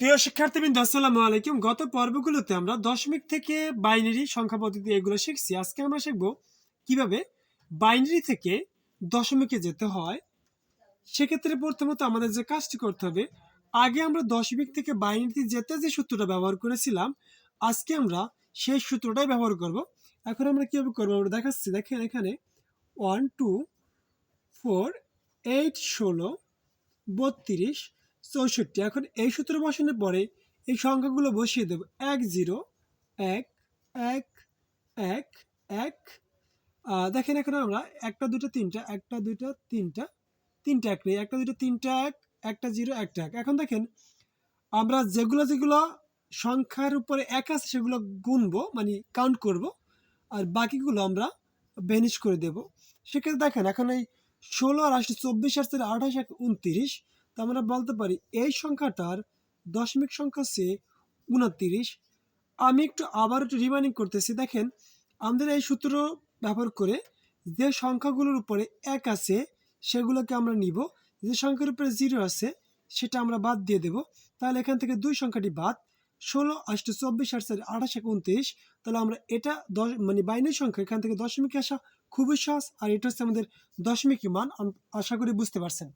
প্রিয় শিক্ষার্থীবৃন্দ, আসসালামু আলাইকুম। গত পর্বগুলোতে আমরা দশমিক থেকে বাইনারি সংখ্যা পদ্ধতি এগুলো শিখছি। আজকে আমরা শিখব কীভাবে বাইনারি থেকে দশমিকে যেতে হয়। সেক্ষেত্রে প্রথমত আমাদের যে কাজটি করতে হবে, আগে আমরা দশমিক থেকে বাইনারিতে যেতে যে সূত্রটা ব্যবহার করেছিলাম, আজকে আমরা সেই সূত্রটাই ব্যবহার করব। এখন আমরা কীভাবে করব? আমরা দেখাচ্ছি। দেখেন এখানে ওয়ান টু ফোর এইট ষোলো, বত্রিশ চৌষট্টি। এখন এই সূত্র বসানোর পরে এই সংখ্যাগুলো বসিয়ে দেবো। এক জিরো, এক এক এক এক। দেখেন এখন আমরা একটা, দুটো, তিনটা, একটা দুইটা তিনটা তিনটা এক নেই। একটা, দুটো, তিনটা এক, একটা জিরো, একটা এক। এখন দেখেন, আমরা যেগুলো যেগুলো সংখ্যার উপরে এক আছে সেগুলো গুনবো মানে কাউন্ট করব, আর বাকিগুলো আমরা বেনিশ করে দেব। সেক্ষেত্রে দেখেন, এখন এই ষোলো আর আসলে চব্বিশ আসছে আঠাশ, এক, উনত্রিশ। তো আমরা বলতে পারি, এই সংখ্যাটার দশমিক সংখ্যা হচ্ছে উনত্রিশ। আমি একটু আবার একটু রিমাইন্ডিং করতেছি, দেখেন আমাদের এই সূত্র ব্যবহার করে যে সংখ্যাগুলোর উপরে এক আছে, সেগুলোকে আমরা নিব। যে সংখ্যার উপরে জিরো আছে, সেটা আমরা বাদ দিয়ে দেব। তাহলে এখান থেকে দুই সংখ্যাটি বাদ, ষোলো আষ্ট চব্বিশ আট চার আঠাশ এক উনত্রিশ। তাহলে আমরা এটা দশ মানে বাইনের সংখ্যা, এখান থেকে দশমিকে আসা খুবই সহজ। আর এটা হচ্ছে আমাদের দশমিক মান আশা করি বুঝতে পারছেন।